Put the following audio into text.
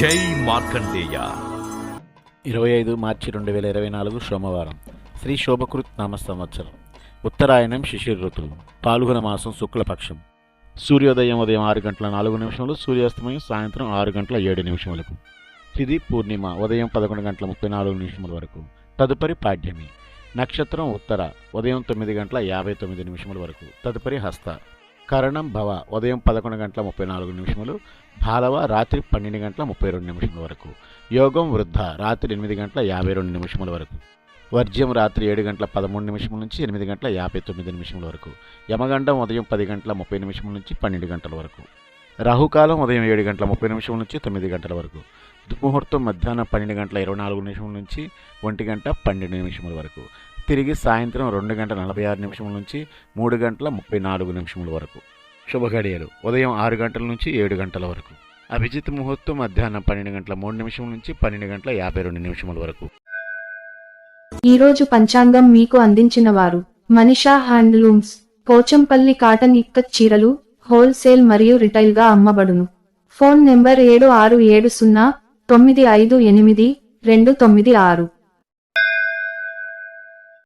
జై మార్కండేయ. ఇరవై ఐదు మార్చి రెండు వేల ఇరవై నాలుగు సోమవారం శ్రీ శోభకృత్ నామ సంవత్సరం ఉత్తరాయణం శిశిర ఋతువు పాల్గొన మాసం శుక్లపక్షం. సూర్యోదయం ఉదయం ఆరు గంటల నాలుగు నిమిషములు సూర్యాస్తమయం సాయంత్రం ఆరు గంటల ఏడు నిమిషములకు. తిది పూర్ణిమ ఉదయం పదకొండు గంటల ముప్పై నాలుగు నిమిషముల వరకు. తదుపరి పాడ్యమి నక్షత్రం ఉత్తర ఉదయం తొమ్మిది గంటల యాభై తొమ్మిది నిమిషముల వరకు. తదుపరి హస్త. కరణం భవ. ఉదయం పదకొండు గంటల ముప్పై నాలుగు నిమిషములు భాలవ రాత్రి పన్నెండు గంటల ముప్పై రెండు నిమిషముల వరకు. యోగం వృద్ధ రాత్రి ఎనిమిది గంటల యాభై రెండు నిమిషముల వరకు. వర్జ్యం రాత్రి ఏడు గంటల పదమూడు నిమిషముల నుంచి ఎనిమిది గంటల యాభై తొమ్మిది నిమిషముల వరకు. యమగండం ఉదయం పది గంటల ముప్పై నిమిషముల నుంచి పన్నెండు గంటల వరకు. రాహుకాలం ఉదయం ఏడు గంటల ముప్పై నిమిషముల నుంచి తొమ్మిది గంటల వరకు. దుర్ముహూర్తం మధ్యాహ్నం పన్నెండు గంటల ఇరవై నాలుగు నిమిషముల నుంచి ఒంటి గంట పన్నెండు నిమిషముల వరకు. తిరిగి సాయంత్రం రెండు గంటల నలభై ఆరు నిమిషముల నుంచి మూడు గంటల ముప్పై నాలుగు నిమిషముల వరకు. శుభగడియలు. ఉదయం ఆరు గంటల నుంచి ఏడు గంటల వరకు. అభిజిత్ ముహూర్తం మధ్యాహ్నం పన్నెండు గంటల మూడు నిమిషముల నుంచి పన్నెండు గంటల యాభై రెండు నిమిషముల వరకు. ఈరోజు పంచాంగం మీకు అందించిన వారు మనిషా హ్యాండ్లూమ్స్ పోచంపల్లి కాటన్ ఇక్కత్ చీరలు హోల్సేల్ మరియు రిటైల్గా అమ్మబడును. ఫోన్ నెంబర్ ఏడు ఆరు ఏడు సున్నా తొమ్మిది ఐదు ఎనిమిది రెండు తొమ్మిది ఆరు.